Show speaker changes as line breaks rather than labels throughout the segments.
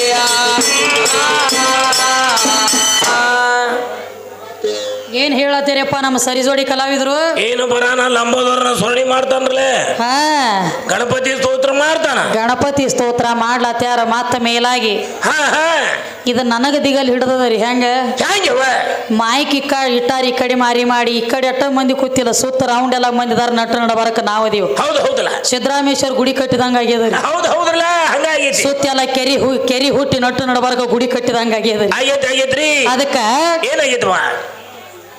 ಏನ್ ಹೇಳತ್ತೀರಪ್ಪ ನಮ್ಮ ಸರಿ ಜೋಡಿ ಕಲಾವಿದ್ರು.
ಏನು ಬರಾನ ಲಂಬೋದವ್ರನ್ನ ಸೊಳ್ಳಿ ಮಾಡ್ತಾನ್ರಲೇ?
ಹಾ.
ಗಣಪತಿ ಸ್ತೋತ್ರ ಮಾಡ್ತಾನ?
ಗಣಪತಿ ಸ್ತೋತ್ರ ಮಾಡ್ಲತ್ಯಾರ ಮತ್ತ ಮೇಲಾಗಿ.
ಹಾ ಹಾ.
ಇದು ನನಗ ದಿಗಲ್ ಹಿಡ್ದದರಿ ಹೆಂಗ?
ಮಾಯಕ್
ಮಾಯ್ಕ್ ಇಕ್ಕ ಇಟ್ಟಾರ ಈ ಕಡೆ ಮಾರಿ ಮಾಡಿ ಈ ಕಡೆ ಎಟ್ಟ ಮಂದಿ ಕೂತಿಲ್ಲ ಸುತ್ತ ರೌಂಡ್ ಎಲ್ಲ ಮಂದಿದಾರ ನಟ ನಡ ಬರಕ್ ಅದೀವಿ
ಹೌದು ಹೌದಲ್ಲ.
ಸಿದ್ದರಾಮೇಶ್ವರ ಗುಡಿ ಕಟ್ಟಿದಂಗ ಆಗ್ಯದ
ಹೌದು ಹೌದ್ರಲ್ಲ ಹಂಗಾಗಿ
ಸುತ್ತ ಎಲ್ಲ ಕೆರಿ ಹು ಕೆರಿ ಹುಟ್ಟಿ ನಟ್ಟು ನಡಬರಕ ಗುಡಿ ಕಟ್ಟಿದಂಗ ಆಗ್ಯದ
ಆಗೈತಿ ಆಗೈತ್ರಿ
ಅದಕ್ಕ
ಏನಾಗೈತವ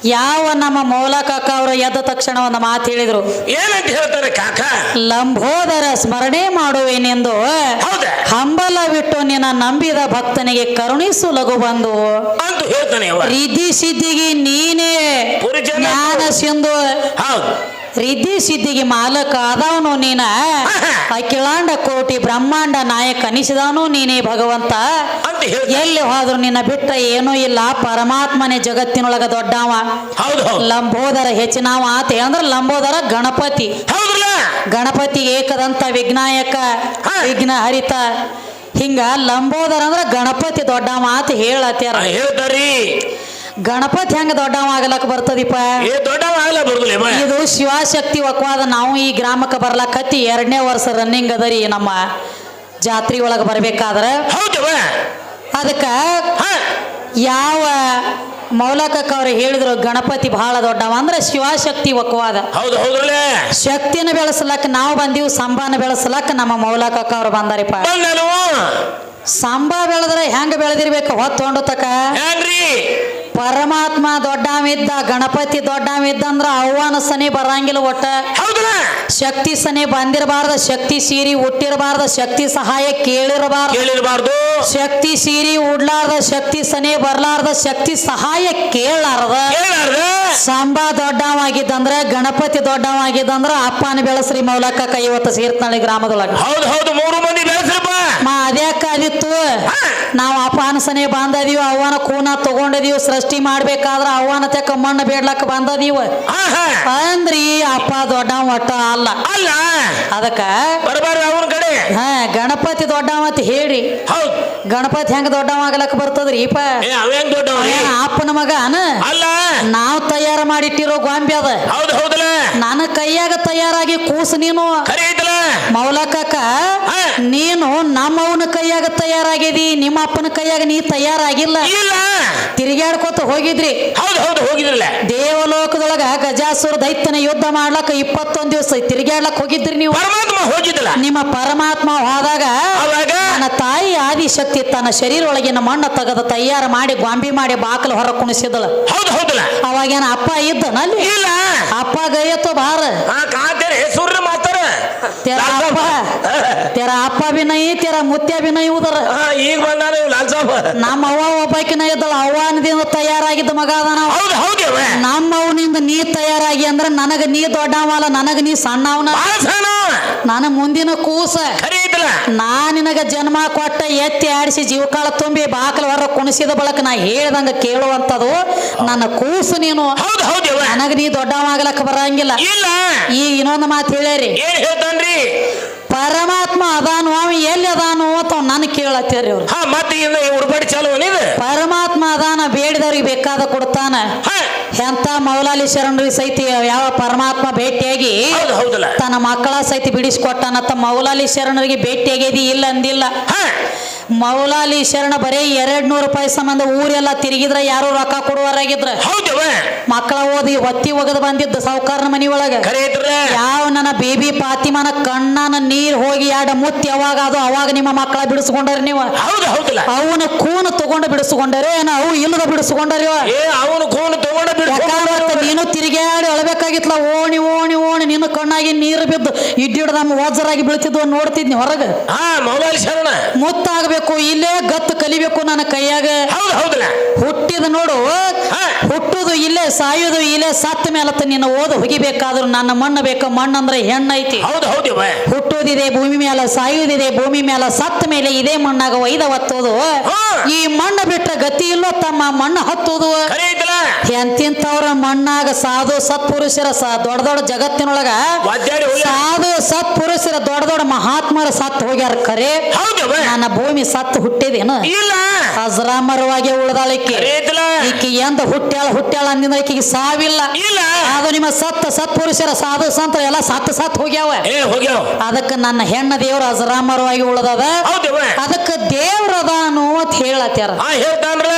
ಯಾವ ನಮ್ಮ ಮೌಲ ಕಾಕ ಅವರು ಎದ್ದ ತಕ್ಷಣ ಒಂದು ಮಾತು ಹೇಳಿದ್ರು?
ಏನಂತ ಹೇಳ್ತಾರೆ ಕಾಕ?
ಲಂಬೋದರ ಸ್ಮರಣೆ ಮಾಡುವೇನೆಂದು.
ಹಂಬಲ
ಬಿಟ್ಟು ನಿನ್ನ ನಂಬಿದ ಭಕ್ತನಿಗೆ ಕರುಣಿಸು ಲಘು ಬಂದು.
ಅಂತ ಹೇಳ್ತಾನೆ ಅವ
ರಿದ್ಧಿ ಸಿದ್ಧಿಗೆ ನೀನೇ ಜ್ಞಾನ ಸಿಂಧು. ರಿದ್ಧಿ ಸಿದ್ಧಿಗೆ ಮಾಲಕ ಆದವನು ನೀನ. ಅಖಿಲಾಂಡ ಕೋಟಿ ಬ್ರಹ್ಮಾಂಡ ನಾಯಕ ಅನಿಸಿದವನು ನೀನೇ ಭಗವಂತ. ಎಲ್ಲಿ ಹೋದ್ರು ನಿನ್ನ ಬಿಟ್ಟ ಏನೂ ಇಲ್ಲ. ಪರಮಾತ್ಮನೇ ಜಗತ್ತಿನೊಳಗ ದೊಡ್ಡವ. ಲಂಬೋದರ ಹೆಚ್ಚಿನವ ಆತ ಅಂದ್ರೆ ಲಂಬೋದರ ಗಣಪತಿ. ಗಣಪತಿ ಏಕದಂತ ವಿಘ್ನಾಯಕ. ವಿಘ್ನ ಹರಿತ ಹಿಂಗ ಲಂಬೋದರ ಅಂದ್ರ ಗಣಪತಿ ದೊಡ್ಡವ ಅಂತ ಹೇಳತ್ಯಾರ.
ಹೇಳ್ತಾರಿ.
ಗಣಪತಿ ಹೆಂಗ ದೊಡ್ಡವ ಆಗ್ಲಕ್ ಬರ್ತದಿಪ್ಪ?
ಏ ದೊಡ್ಡವ ಬರುದಿಲ್ಲ.
ಇದು ಶಿವಶಕ್ತಿ ಒಕ್ವಾದ ನಾವು ಈ ಗ್ರಾಮಕ್ಕೆ ಬರ್ಲಕತ್ತಿ ಎರಡನೇ ವರ್ಷ ರನ್ನಿಂಗ್ ಅದರಿ ನಮ್ಮ ಜಾತ್ರೆ ಒಳಗೆ ಬರ್ಬೇಕಾದ್ರ. ಅದಕ್ಕ ಯಾವ ಮೌಲಕಕ್ಕ ಅವ್ರು ಹೇಳಿದ್ರು ಗಣಪತಿ ಬಹಳ ದೊಡ್ಡವ ಅಂದ್ರೆ ಶಿವಶಕ್ತಿ ಒಕ್ವಾದ ಶಕ್ತಿನ ಬೆಳೆಸಲಕ್ಕ ನಾವು ಬಂದೀವಿ ಸಂಬಾನ ಬೆಳೆಸಲಕ್ಕ ನಮ್ಮ ಮೌಲಕಕ್ಕ ಅವ್ರು ಬಂದಾರಿಪ್ಪ. ಸಂಬ ಬೆಳೆದ್ರೆ ಹೆಂಗ ಬೆಳೆದಿರ್ಬೇಕು ಹೊತ್ತು ತಕ
ಹೆಂಗ್ರಿ?
ಪರಮಾತ್ಮ ದೊಡ್ಡವಿದ್ದ ಗಣಪತಿ ದೊಡ್ಡವಿದ್ದ ಅಂದ್ರ ಅವ್ವನ ಸನಿ ಬರಂಗಿಲ್ಲ ಒಟ್ಟ. ಶಕ್ತಿ ಸನಿ ಬಂದಿರಬಾರ್ದ ಶಕ್ತಿ ಸೀರಿ ಹುಟ್ಟಿರಬಾರ್ದ ಶಕ್ತಿ ಸಹಾಯ ಕೇಳಿರಬಾರ್ದ.
ಕೇಳಿರಬಾರ್ದು.
ಶಕ್ತಿ ಸೀರಿ ಉಡ್ಲಾರ್ದ ಶಕ್ತಿ ಸನಿ ಬರ್ಲಾರ್ದ ಶಕ್ತಿ ಸಹಾಯ ಕೇಳಾರ್ದ. ಸಂಬ ದೊಡ್ಡವಾಗಿದ್ದಂದ್ರ ಗಣಪತಿ ದೊಡ್ಡವಾಗಿದ್ದಂದ್ರ ಅಪ್ಪನ ಬೆಳಸ್ರಿ ಮೌಲಕ್ಕ ಕೈವತ್ತ ಸೀರ್ತನಳ್ಳಿ ಗ್ರಾಮದೊಳಗ.
ಹೌದು ಹೌದು ಮೂರು ಮಂದಿ ಬೆಳೆಸ್ರಪ್ಪ.
ಮಾ ನಾವು ಅಪ್ಪಾನ ಸನಿ ಬಂದದೀವಿ ಅವನ ಕೂನ ತಗೊಂಡಿದೀವಿ ಸೃಷ್ಟಿ ಮಾಡ್ಬೇಕಾದ್ರ ಅವ್ವನ ತೆಕ್ಕ ಮಣ್ಣು ಬೇಡ್ಲಕ್ಕ
ಬಂದ ನೀವ್?
ಅಂದ್ರಿ ಅಪ್ಪ ದೊಡ್ಡ ಒಟ್ಟ ಅಲ್ಲ.
ಅಲ್ಲ.
ಅದಕ್ಕ
ಕಡೆ.
ಹಾ ಗಣಪತಿ ದೊಡ್ಡವ ಅಂತ ಹೇಳಿ
ಹೌದು.
ಗಣಪತಿ ಹೆಂಗ ದೊಡ್ಡವ ಆಗ್ಲಕ್ಕ ಬರ್ತದ್ರಿ ಇಪ್ಪ ಅಪ್ಪನ ಮಗನ
ಅಲ್ಲ.
ನಾವ್ ತಯಾರು ಮಾಡಿಟ್ಟಿರೋ ಗೊಂಬೆ ಅದ. ನನ್ನ ಕೈಯಾಗ ತಯಾರಾಗಿ ಕೂಸು ನೀನು. ಮೌಲಕಕ್ಕ. ನೀನು ನಮ್ಮವನ ಕೈಯಾಗ ತಯಾರಾಗಿದಿ ನಿಮ್ಮ ಅಪ್ಪನ ಕೈಯಾಗ ನೀ ತಯಾರಾಗಿಲ್ಲ.
ಇಲ್ಲ.
ತಿರುಗಾಡ್ಕೋತ ಹೋಗಿದ್ರಿ.
ಹೌದು ಹೌದು ಹೋಗಿದ್ರಲ್ಲ.
ದೇವಲೋಕದೊಳಗ ಗಜಾಸುರ ದೈತ್ಯನ ಯುದ್ಧ ಮಾಡ್ಲಕ್ಕ ಇಪ್ಪತ್ತೊಂದ್ ದಿವಸ ತಿರುಗಾಡ್ಲಕ್ ಹೋಗಿದ್ರಿ ನೀವು.
ಹೋಗಿದ್ದಲ್ಲ.
ನಿಮ್ಮ ಪರಮಾತ್ಮ ಹೋದಾಗ ನನ್ನ ತಾಯಿ ಆದಿಶಕ್ತಿ ತನ್ನ ಶರೀರ ಒಳಗಿನ ಮಣ್ಣ ತೆಗೆದು ತಯಾರು ಮಾಡಿ ಗೊಂಬಿ ಮಾಡಿ ಬಾಕಲು ಹೊರ ಕುಣಿಸಿದಳ.
ಹೌದು ಹೌದಲ್ಲ.
ಅವಾಗೇನ ಅಪ್ಪ ಇದ್ದನಲ್ಲಿ?
ಇಲ್ಲ.
ಅಪ್ಪ ಗಯತ್ತು ಬಾರ?
ಹೆಸರು ಮಾತಾರ.
ತೆರ ಅಪ್ಪ ತೆರ ಅಪ್ಪ ಬಿ ನೈ ತೆರ ಮುತ್ಯ ಬಿ ನೈ ಉದರ.
ಈಗ ಬಂದಾನ ಇವ್ ಲಾಲ್ ಸಾಬ್.
ನಮ್ಮ ಅವ್ವ ಒಬ್ಬಾಕಿನ ಇದ್ದಳ. ಅವ್ವನದಿಂದ ತಯಾರಾಗಿದ್ದ ಮಗ ಅದ ನಾವು
ಹೌದು ಹೌದು.
ನಮ್ಮ ಅವನಿಂದ ನೀ ತಯಾರಾಗಿ ಅಂದ್ರ ನನಗ ನೀ ದೊಡ್ಡವಲ್ಲ ನನಗ ನೀ ಸಣ್ಣವನ.
ಸಣ್ಣ.
ನನ್ನ ಮುಂದಿನ ಕೂಸ. ನಾ ನಿನಗ ಜನ್ಮ ಕೊಟ್ಟ ಎತ್ತಿ ಆಡಿಸಿ ಜೀವಕಾಳ ತುಂಬಿ ಬಾಕಲ ಹೊರ ಕುಣಿಸಿದ ಬಳಕ ನಾ ಹೇಳ್ದಂಗ ಕೇಳುವಂತದು ನನ್ನ ಕೂಸು ನೀನು.
ಹೌದು ಹೌದು.
ನನಗ ನೀ ದೊಡ್ಡವಾಗ್ಲಕ್ಕ ಬರಂಗಿಲ್ಲ.
ಇಲ್ಲ.
ಈಗ ಇನ್ನೊಂದು ಮಾತು ಹೇಳ್ಯಾರಿ.
ಏನ್ ಹೇಳ್ತಾನ್ರಿ?
ಪರಮಾತ್ಮ ಅದಾನು ಅವ ಎಲ್ಲಿ ಅದಾನು ಅಂತ ನಾನು ಕೇಳತ್ತೇರಿ ಅವ್ರು.
ಹಾ ಮತ್ತೆ ಇನ್ನ ಉಡ್ಬಡಿ ಚಾಲು
ಪರಮಾತ್ಮ ಅದಾನ ಬೇಡಿದವ್ರಿಗೆ ಬೇಕಾದ ಕೊಡ್ತಾನ. ಎಂತ ಮೌಲಾಲಿ ಶರಣರಿಗೆ ಸಹಿತ ಯಾವ ಪರಮಾತ್ಮ ಭೇಟಿಯಾಗಿ
ಹೌದು ಹೌದಲ್ಲ.
ತನ್ನ ಮಕ್ಕಳ ಸಹಿತ ಬಿಡಿಸ್ಕೊಟ್ಟಾನತ್ತ ಮೌಲಾಲಿ ಶರಣರಿಗೆ ಭೇಟಿಯಾಗ್ಯದಿ ಇಲ್ಲ ಅಂದಿಲ್ಲ. ಮೌಲಾಲಿ ಶರಣ ಬರೀ ಎರಡ್ ನೂರು ರೂಪಾಯಿ ಸಂಬಂಧ ಊರೆಲ್ಲ ತಿರುಗಿದ್ರ ಯಾರು ರೊಕ್ಕ ಕೊಡುವರಾಗಿದ್ರ. ಮಕ್ಕಳ ಓದಿ ಒತ್ತಿ ಒಗದು ಬಂದಿದ್ದ ಸಾವುಕಾರನ ಮನಿ ಒಳಗ. ಯಾವ ನನ್ನ ಬೇಬಿ ಪಾತಿಮನ ಕಣ್ಣನ ನೀರ್ ಹೋಗಿ ಎರಡು ಮುತ್ತಿ ಯಾವಾಗ ಅದು ಅವಾಗ ನಿಮ್ಮ ಮಕ್ಕಳ ಬಿಡಿಸ್ಕೊಂಡಾರ ನೀವು? ಅವನ ಕೂನ ತಗೊಂಡು ಬಿಡಿಸ್ಕೊಂಡರೆ ಏನ? ಅವು ಇಲ್ಲದ ಬಿಡಿಸ್ಕೊಂಡಾರ
ಅವನು ಕೂನು ತಗೊಂಡ
ನೀನು ತಿರುಗಾಡಿ ಅಳಬೇಕಾಗಿತ್ಲ ಓಣಿ ಓಣಿ ಓಣಿ ನಿನ್ನ ಕಣ್ಣಾಗಿ ನೀರು ಬಿದ್ದು ಇಡ್ಡಿಡ ನಮ್ಮ ವಜ್ರಾಗಿ ಬೀಳ್ತಿದ್ವು ನೋಡ್ತಿದ್ನಿ ಹೊರಗೆ.
ಹಾ ಮೌಲಾಲಿ ಶರಣ.
ಮುತ್ತಾಗಬೇಕು ಇಲ್ಲೇ ಗತ್ತು ಕಲಿಬೇಕು ನನ್ನ ಕೈಯಾಗ.
ಹೌದು ಹೌದಲ್ಲ.
ಹುಟ್ಟಿದ ನೋಡು. ಹುಟ್ಟುದು ಇಲ್ಲೇ ಸಾಯುದು ಇಲ್ಲೇ ಸತ್ತ ಮೇಲತ್ತ ನಿನ್ನ ಓದು ಹೊಗಿಬೇಕಾದ್ರು ನನ್ನ ಮಣ್ಣು ಬೇಕು ಮಣ್ಣಂದ್ರೆ ಹೆಣ್ಣೈತಿ.
ಹೌದು ಹೌದು
ಹುಟ್ಟೋದಿದೆ ಭೂಮಿ ಮೇಲೆ ಸಾಯುವುದಿದೆ ಭೂಮಿ ಮೇಲೆ ಸತ್ತ ಮೇಲೆ ಇದೇ ಮಣ್ಣಾಗ ಒಯ್ದ ಒತ್ತೋದು. ಈ ಮಣ್ಣು ಬಿಟ್ಟ ಗತಿ ಇಲ್ಲೋ ತಮ್ಮ ಮಣ್ಣು ಹತ್ತೋದು. ಎಂತಿಂತವ್ರ ಮಣ್ಣಾಗ ಸಾಧು ಸತ್ಪುರುಷರ ದೊಡ್ಡ ದೊಡ್ಡ ಜಗತ್ತಿನೊಳಗ ಸಾಧು ಸತ್ಪುರುಷರ ದೊಡ್ಡ ದೊಡ್ಡ ಮಹಾತ್ಮರ ಸತ್ ಹೋಗ್ಯಾರ ಖರೇ.
ಹೌದು
ನನ್ನ ಭೂಮಿ ಸತ್ತು ಹುಟ್ಟಿದೇನು. ಅಜರಾಮರವಾಗಿ ಉಳ್ದಾಳಿಕೆ. ಈಕಿ ಎಂದ ಹುಟ್ಟ್ಯಾಳ ಹುಟ್ಟ್ಯಾಳ ಅಂದಿಂದ ಈಕಿಗೆ ಸಾವಿಲ್ಲ.
ಇಲ್ಲ.
ಅದು ನಿಮ್ಮ ಸತ್ತ ಸತ್ಪುರುಷರ ಸಾಧು ಸಂತ ಎಲ್ಲ ಸತ್ ಸತ್ ಹೋಗ್ಯಾವ. ಅದಕ್ಕೆ ನನ್ನ ಹೆಣ್ಣ ದೇವ್ರ ಅಜರಾಮರವಾಗಿ ಉಳ್ದದ.
ಅದಕ್ಕ ಇವ.
ಅದಕ್ಕೆ ದೇವ್ರ ಅದಾನು. ಅಂತ
ಹೇಳತ್ತಾರ ಹೇಳ್ತಾನ್ರ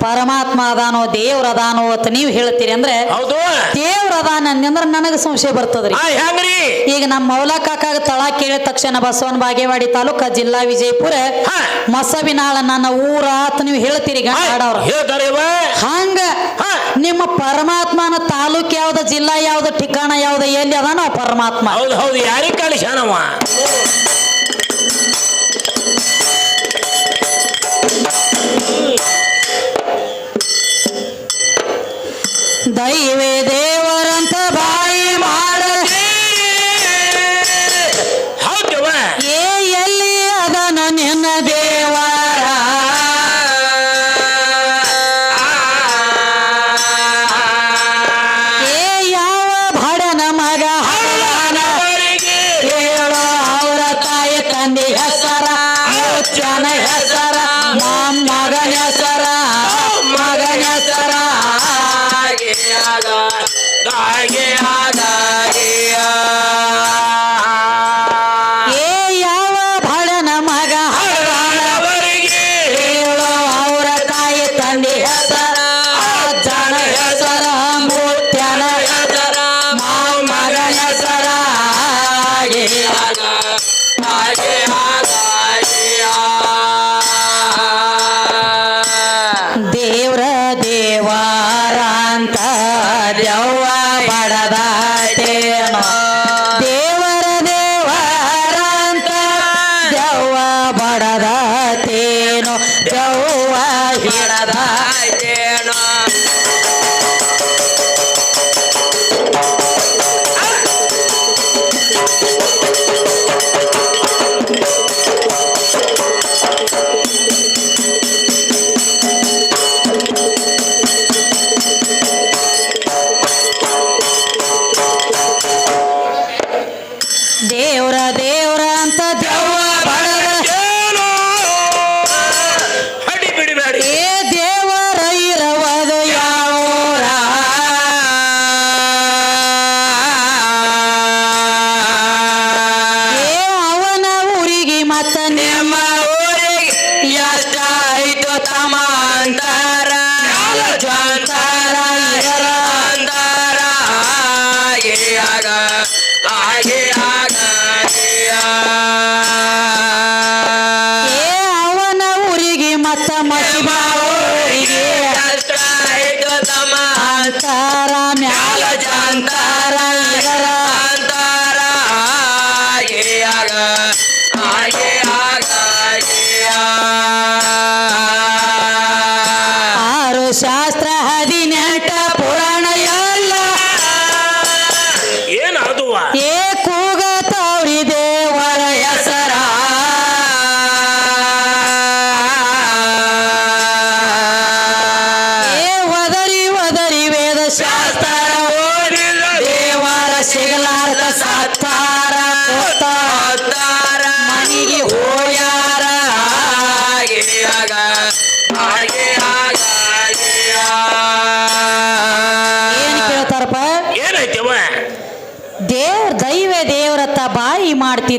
ಪರಮಾತ್ಮ ಅದಾನೋ ದೇವ್ರ ಅದಾನೋ ಅಂತ ನೀವು ಹೇಳ್ತೀರಿ ಅಂದ್ರೆ
ಹೌದು.
ದೇವ್ರ ಅದಾನ ಅಂದ್ರೆ ನನಗೆ ಸಂಶಯ ಬರ್ತದ್ರಿ.
ಹೆಂಗ್ರಿ?
ಈಗ ನಮ್ಮ ಮೌಲ ಕಾಕಾಗ ತಳ ಕೇಳಿದ ತಕ್ಷಣ ಬಸವನ ಬಾಗೇವಾಡಿ ತಾಲೂಕ ಜಿಲ್ಲಾ ವಿಜಯಪುರ
ಹಾ.
ಮಸವಿನಾಳ ನನ್ನ ಊರ ಅಂತ ನೀವು ಹೇಳ್ತೀರಿ ಗಂಡಾಡವ್ರ
ಹೇಳ್ತಾರ ಇವ.
ಹಂಗ
ಹಾ.
ನಿಮ್ಮ ಪರಮಾತ್ಮನ ತಾಲೂಕ್ ಯಾವ್ದ ಜಿಲ್ಲಾ ಯಾವ್ದ ಠಿಕಾಣ ಯಾವ್ದು ಎಲ್ಲಿ ಅದಾನೋ ಪರಮಾತ್ಮ.
ಹೌದು ಹೌದು ಯಾರಿಗೆ ಕಳಿಸ್ಯಾನವ?
ದೈವೇ ದೇವರಂತ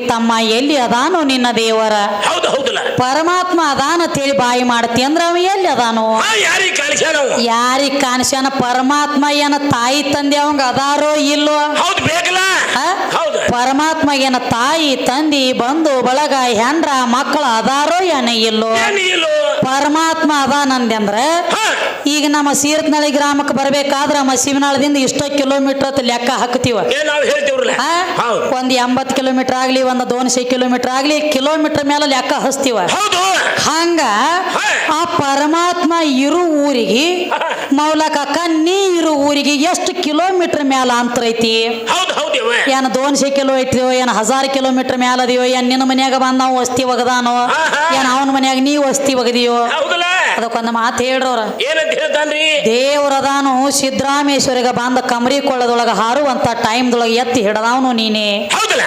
ತಮ್ಮ
ಎಲ್ಲಿ ಅದಾನೋ ನಿನ್ನ ದೇವರ?
ಹೌದು ಹೌದಲ್ಲ.
ಪರಮಾತ್ಮ ಅದಾನ ತಿಳಿ ಬಾಯಿ ಮಾಡ್ತಿ ಅಂದ್ರ ಅವ ಎಲ್ಲಿ ಅದಾನೋ?
ಯಾರಿಗೆ ಕಳಿಸ್ಯಾನ ಅವ?
ಯಾರಿಗ್ ಕಾಣಿಸ್ಯಾನ? ಪರಮಾತ್ಮ ಏನ ತಾಯಿ ತಂದೆ ಅವಂಗ ಅದಾರೋ ಇಲ್ಲೋ?
ಹೌದು ಬೇಕಲ್ಲ.
ಆ?
ಹೌದು.
ಪರಮಾತ್ಮ ಏನ ತಾಯಿ ತಂದಿ ಬಂಧು ಬಳಗ ಹೆಂಡ್ರ ಮಕ್ಕಳು ಅದಾರೋ ಏನ ಇಲ್ಲೋ?
ಏನು ಇಲ್ಲೋ?
ಪರಮಾತ್ಮ ಅದಾನಂದೆ ಅಂದ್ರ
ಹಾ.
ಈಗ ನಮ್ಮ ಸೀರತ್ನಳ್ಳಿ ಗ್ರಾಮಕ್ಕೆ ಬರ್ಬೇಕಾದ್ರ ಮಸೀಬನಾಳದಿಂದ ಇಷ್ಟೋ ಕಿಲೋಮೀಟರ್ ಲೆಕ್ಕ ಹಾಕ್ತಿವ.
ಏನ್ ನಾವು ಹೇಳ್ತೀವ್ರಲ್ಲ ಹೌದು.
ಒಂದ್ ಎಂಬತ್ ಕಿಲೋಮೀಟರ್ ಆಗ್ಲಿ ಒಂದ್ ದೋನ್ಸೆ ಕಿಲೋಮೀಟರ್ ಆಗ್ಲಿ ಕಿಲೋಮೀಟರ್ ಮೇಲೆ ಲೆಕ್ಕ ಹಸ್ತೀವ
ಹೌದು.
ಹಂಗ ಆ ಪರಮಾತ್ಮ ಇರು ಊರಿಗೆ ಮೌಲಕಕ್ಕ ನೀ ಇರು ಊರಿಗೆ ಎಷ್ಟು ಕಿಲೋಮೀಟರ್ ಮ್ಯಾಲ ಅಂತರ ಐತಿ?
ಹೌದು
ಏನ್ ದೋನ್ಸೆ ಕಿಲೋ ಐತಿಯೋ ಏನ್ ಹಜಾರ್ ಕಿಲೋಮೀಟರ್ ಮ್ಯಾಲ ಅದಿಯೋ ಏನ್ ನಿನ್ನ ಮನ್ಯಾಗ ಬಂದ್ ನಾವು ವಸ್ತಿ ಒಗದಾನೋ. ಏನ್ ಅವನ ಮನ್ಯಾಗ ನೀ ವಸ್ತಿ ಒಗದಿಯೋ?
ಹೌದಲ್ಲ
ಅದಕ್ಕೊಂದು ಮಾತು ಹೇಳ್ರವ್ರ.
ಏನಂತ ಹೇಳ್ತಾನ್ರಿ?
ದೇವರದಾನು ಸಿದ್ದರಾಮೇಶ್ವರಿಗ ಬಂದ ಕಮರಿ ಕೊಳ್ಳದೊಳಗ ಹಾರುವಂತ ಟೈಮ್ದೊಳಗೆ ಎತ್ತಿ ಹಿಡದವನು ನೀನೇ.
ಹೌದಲ್ಲ?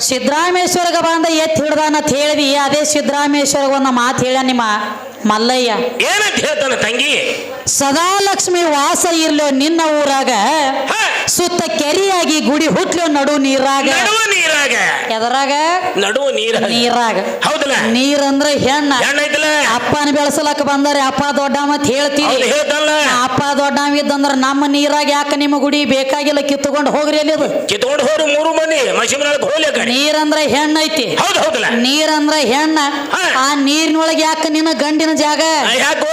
ಸಿದ್ದರಾಮೇಶ್ವರಗ ಬಂದ ಎತ್ತಿ ಹಿಡ್ದಾನ ಅಂತ ಹೇಳಿದಿ ಅದೇ ಸಿದ್ದರಾಮೇಶ್ವರಗ ಒಂದು ಮಾತು ಹೇಳ ನಿಮ್ಮ ಮಲ್ಲಯ್ಯ.
ಏನಂತ ಹೇಳ್ತಾನ ತಂಗಿ?
ಸದಾ ಲಕ್ಷ್ಮಿ ವಾಸ ಇರ್ಲೋ ನಿನ್ನ ಊರಾಗ ಸುತ್ತ ಕೆರಿಯಾಗಿ ಗುಡಿ ಹುಟ್ಲೋ ನಡು ನೀರಾಗ. ಎದರಾಗ?
ನಡುವ ನೀರ
ನೀರಾಗ.
ಹೌದಲ್ಲ?
ನೀರಂದ್ರ ಹೆಣ್ಣ.
ಹೆಣ್ಣೈತಲ್ಲ
ಅಪ್ಪನ ಬೆಳೆಸಲಕ್ಕ ಬಂದಾರೆ ಅಪ್ಪ ದೊಡ್ಡ ಮತ್
ಹೇಳ್ತಾನಲ್ಲ
ಅಪ್ಪ ದೊಡ್ಡವ ಇದ್ದಂದ್ರ ನಮ್ಮ ನೀರಾಗ ಯಾಕೆ ನಿಮ್ಮ ಗುಡಿ ಬೇಕಾಗಿಲ್ಲ? ಕಿತ್ತುಕೊಂಡು ಹೋಗ್ರಿ ಅಲ್ಲಿ ಅದು?
ಕಿತ್ಕೊಂಡು ಮೂರು ಮಸಿಮನಾಳಕ್ ಹೋಗ್ಲಿ ಕಡೆ.
ನೀರಂದ್ರ ಹೆಣ್ಣ ಐತಿ.
ಹೌದು ಹೌದಲ್ಲ?
ನೀರಂದ್ರ ಹೆಣ್ಣ. ಆ ನೀರಿನೊಳಗೆ ಯಾಕೆ ನಿನ್ನ ಗಂಡಿನ ಜಾಗ?
ಯಾಕೆ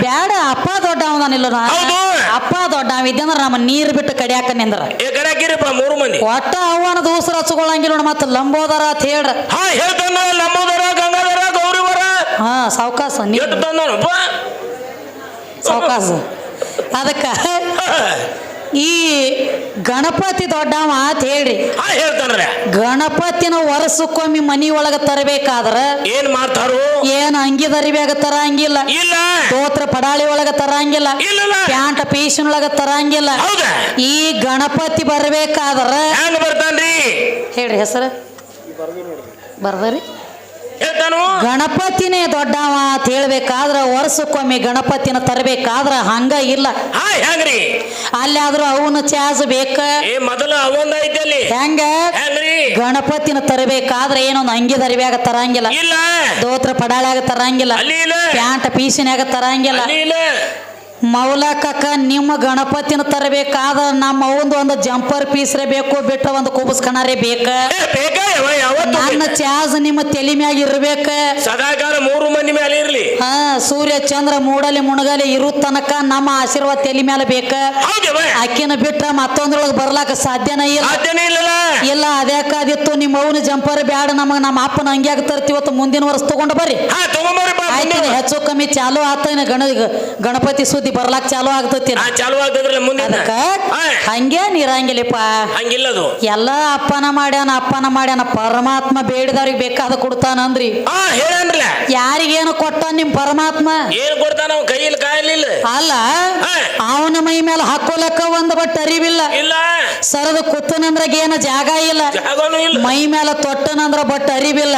ಬ್ಯಾಡ ಅಪ್ಪ ದೊಡ್ಡ
ಅವನಿಲ್ಲ
ಅಪ್ಪ ದೊಡ್ಡವ ಇದ್ದಂದ್ರ ನಮ್ಮ ನೀರ್ ಬಿಟ್ಟು ಕಡಿಯಾಕ ನಿಂದ್ರ.
ಮೂರು ಮಂದಿ
ಒಟ್ಟ ಅವನ ದೂಸರ ಹಚ್ಕೊಳಂಗಿಲ್ಲ ನೋಡ ಮತ್ತ ಲಂಬೋದರ ಅಂತ ಹೇಳ್ರ.
ಹಾ ಹೇಳ್ತಾನ ಲಂಬೋದರ ಗಂಗಾಧರ ಗೌರಿವರ.
ಹಾ ಸಾವಕಾಸ
ತಂದಾನಪ್ಪ
ಸಾವಕಾಸ. ಅದಕ್ಕ ಈ ಗಣಪತಿ ದೊಡ್ಡವ ಅಂತ ಹೇಳ್ರಿ.
ಹೇಳ್ತಾನ್ರ
ಗಣಪತಿನ ವರ್ಷಕ್ಕೊಮ್ಮೆ ಮನಿ ಒಳಗ ತರಬೇಕಾದ್ರ
ಏನ್ ಮಾಡ್ತಾರು?
ಏನ್ ಅಂಗಿ ದರಿಬೇಕ ತರಂಗಿಲ್ಲ.
ಇಲ್ಲ.
ಸ್ತೋತ್ರ ಪಡಾಳಿ ಒಳಗ ತರಂಗಿಲ್ಲ.
ಇಲ್ಲ
ಪ್ಯಾಂಟ್ ಪೀಸಿನ ಒಳಗ ತರಂಗಿಲ್ಲ ಈ ಗಣಪತಿ ಬರ್ಬೇಕಾದ್ರ
ಹೆಂಗ್ ಬರ್ತಾನ್ರಿ?
ಹೇಳ್ರಿ ಹೆಸರು? ಬರ್ದರಿ. ಗಣಪತಿನೇ ದೊಡ್ಡವ ಅಂತ ಹೇಳ್ಬೇಕಾದ್ರ ವರ್ಷಕ್ಕೊಮ್ಮೆ ಗಣಪತಿನ ತರಬೇಕಾದ್ರ ಹಂಗ ಇಲ್ಲ. ಅಲ್ಲಾದ್ರೂ ಅವನ ಚಾರ್ಜ್ ಬೇಕ? ಹೆಂಗ? ಗಣಪತಿನ ತರಬೇಕಾದ್ರೆ ಏನೊಂದು ಅಂಗಿ ದರಿವ್ಯಾಗ ತರಂಗಿಲ್ಲ. ದೋತ್ರ ಪಡಾಳ್ಯಾಗ ತರಂಗಿಲ್ಲ. ಪ್ಯಾಂಟ್ ಪೀಸಿನ್ಯಾಗ ತರಂಗಿಲ್ಲ. ಮೌಲಕಕ್ಕ ನಿಮ್ಮ ಗಣಪತಿನ ತರಬೇಕಾದ ನಮ್ಮ ಅವಂದು ಒಂದು ಜಂಪರ್ ಪೀಸ್ರೇ ಬೇಕು ಬಿಟ್ಟ ಒಂದು ಕುಬಸ್ ಕಣರೇ ಬೇಕ. ನನ್ನ ಚಾರ್ಜ್ ನಿಮ್ಮ ತಲೆ ಮ್ಯಾಗ ಇರ್ಬೇಕ.
ಸದಾಕಾಲ ಮೂರು ಮಂದಿ ಮೇಲೆ ಇರ್ಲಿ.
ಹಾ ಸೂರ್ಯ ಚಂದ್ರ ಮೂಡಲಿ ಮುಣಗಲಿ ಇರು ತನಕ ನಮ್ಮ ಆಶೀರ್ವಾದ ತಲೆ ಮ್ಯಾಲ ಬೇಕ. ಅಕ್ಕಿನ ಬಿಟ್ಟ ಮತ್ತೊಂದ್ರೊಳಗೆ ಬರ್ಲಾಕ ಸಾಧ್ಯನೇ ಇಲ್ಲ. ಇಲ್ಲ ಅದ್ಯಾಕ ಅದ್ಯಾಕಾದಿತ್ತು ನಿಮ್ಮ ಅವನ ಜಂಪರ್ ಬ್ಯಾಡ ನಮಗ ನಮ್ಮ ಅಪ್ಪನ ಹಂಗ್ಯಾಗ ತರ್ತಿವತ್ತು ಮುಂದಿನ ವರ್ಷ ತಗೊಂಡು ಬರ್ರಿ. ಹೆಚ್ಚು ಕಮ್ಮಿ ಚಾಲು ಆತ ಗಣ ಗಣಪತಿ ಸುದ್ದಿ ಬರ್ಲಾಕ್ ಚಾಲು ಆಗ್ತತಿ
ಚಾಲು ಆಗ್ತದ್ರಲ್ಲ ಮುಂದೆ
ಅದಕ್ಕ
ಹಾ,
ಹಂಗೇನ್ ಇರಂಗಿಲ್ಲಪ್ಪ
ಹಂಗಿಲ್ಲದು.
ಎಲ್ಲ ಅಪ್ಪನ ಮಾಡ್ಯಾನ ಅಪ್ಪನ ಮಾಡ್ಯಾನ ಪರಮಾತ್ಮ ಬೇಡಿದವ್ರಿಗೆ ಬೇಕಾದ ಕೊಡ್ತಾನಂದ್ರಿ.
ಹೇಳನ್ರಲ್ಲ?
ಯಾರಿಗೇನು ಕೊಟ್ಟ ನಿಮ್ ಪರಮಾತ್ಮ?
ಏನ್ ಕೊಡ್ತಾನ ಕೈಯಲ್ಲಿ ಕಾಯಲಿಲ್ಲ?
ಅಲ್ಲ. ಅವನ ಮೈ ಮೇಲೆ ಹಾಕೋಲಕ್ಕ ಒಂದ್ ಬಟ್ ಅರಿವಿಲ್ಲ.
ಇಲ್ಲ.
ಸರದ ಕುತ್ತನಂದ್ರಾಗ ಏನ ಜಾಗ ಇಲ್ಲ. ಮೈ ಮೇಲೆ ತೊಟ್ಟನಂದ್ರ ಬಟ್ ಅರಿವಿಲ್ಲ.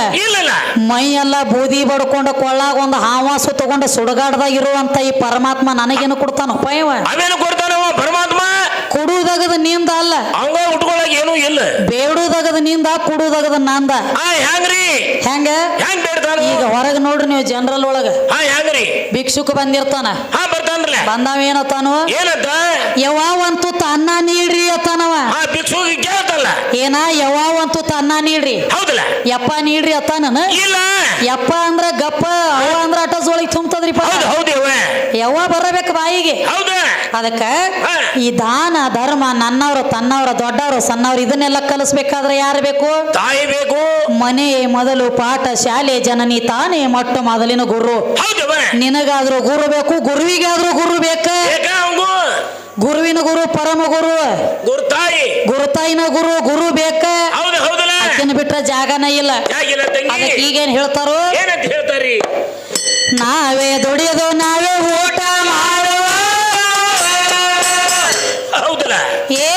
ಮೈ ಎಲ್ಲ ಬೂದಿ ಬಡ್ಕೊಂಡು ಕೊಳ್ಳಾಗ ಒಂದು ಹಾವಾಸು ತಗೊಂಡು ಸುಡಗಾಡ್ದಾಗ ಇರುವಂತ ಈ ಪರಮಾತ್ಮ ನನಗೇನು ಕೊಡ್ತಾನಪ್ಪ ಇವ
ಅವೇನು ಕೊಡ್ತಾನವ ಪರಮಾತ್ಮ.
ಕೊಡುವುದಾಗದ ನಿಂದ ಅಲ್ಲ.
ಅವಂಗ ಉಟ್ಕೊಳಕ್ ಏನೂ ಇಲ್ಲ.
ಬೇಡುವುದಾಗದ ನಿಂದ ಕೊಡುವುದಾಗದ ನಂದ.
ಹೆಂಗ್ರಿ?
ಹೆಂಗ?
ಹೆಂಗ್ ಬೇಡ್ತಾನ?
ಈಗ ಹೊರಗೆ ನೋಡ್ರಿ ನೀವು ಜನರಲ್ ಒಳಗ.
ಹಾ ಹೆಂಗ್ರಿ?
ಭಿಕ್ಷುಕ ಬಂದಿರ್ತಾನ.
ಹಾ ಬರ್ತಾನ್ರಲ್ಲ.
ಬಂದಾವ ಏನತ್ತಾನು?
ಏನಂತ
ಯಾವಂತೂ ಅನ್ನ ನೀಡ್ರಿ ಅತ್ತಾನವ.
ಆ ಭಿಕ್ಷುಗೆ ಕೇಳ್ತಲ್ಲ.
ಏನ ಯಾವಂತೂ ತನ್ನ ನೀಡ್ರಿ.
ಹೌದಲ್ಲ?
ಯಪ್ಪ ನೀಡ್ರಿ ಅತ್ತಾನ
ಇಲ್ಲ.
ಯಪ್ಪ ಅಂದ್ರ ಗಪ್ಪ ಅವ ಅಂದ್ರ ಅಟಸ್ ಒಳಗೆ ತುಂಬ್ತದ್ರಿ
ಹೌದು ಹೌದು ಯವ್ವ
ಯವ್ವ ಬರಬೇಕು ಬಾಯಿಗೆ.
ಹೌದ.
ಅದಕ್ಕ ಈ ದಾನ ಧರ್ಮ ನನ್ನವ್ರು ತನ್ನವರ ದೊಡ್ಡವ್ರು ಸಣ್ಣವ್ರು ಇದನ್ನೆಲ್ಲ ಕಲಿಸ್ಬೇಕಾದ್ರೆ ಯಾರು ಬೇಕು?
ತಾಯಿ ಬೇಕು.
ಮನೆ ಮೊದಲು ಪಾಠ ಶಾಲೆ ಜನನಿ ತಾನೇ ಮೊಟ್ಟ ಮೊದಲಿನ ಗುರು. ನಿನಗಾದ್ರೂ ಗುರು ಬೇಕು ಗುರುವಿಗಾದ್ರೂ ಗುರು ಬೇಕ? ಗುರುವಿನ ಗುರು ಪರಮ ಗುರು.
ಗುರುತಾಯಿ
ಗುರುತಾಯಿನ ಗುರು ಗುರು ಬೇಕ? ಅದನ್ನ ಬಿಟ್ರ ಜಾಗನ ಇಲ್ಲ. ಅದಕ್ಕೆ ಈಗೇನ್ ಹೇಳ್ತಾರೋ?
ಹೇಳ್ತಾರಿ
ನಾವೇ ದುಡಿಯೋದು ನಾವೇ ಊಟ ಮಾಡುವ.
ಹೌದಲ್ಲ?
ಏ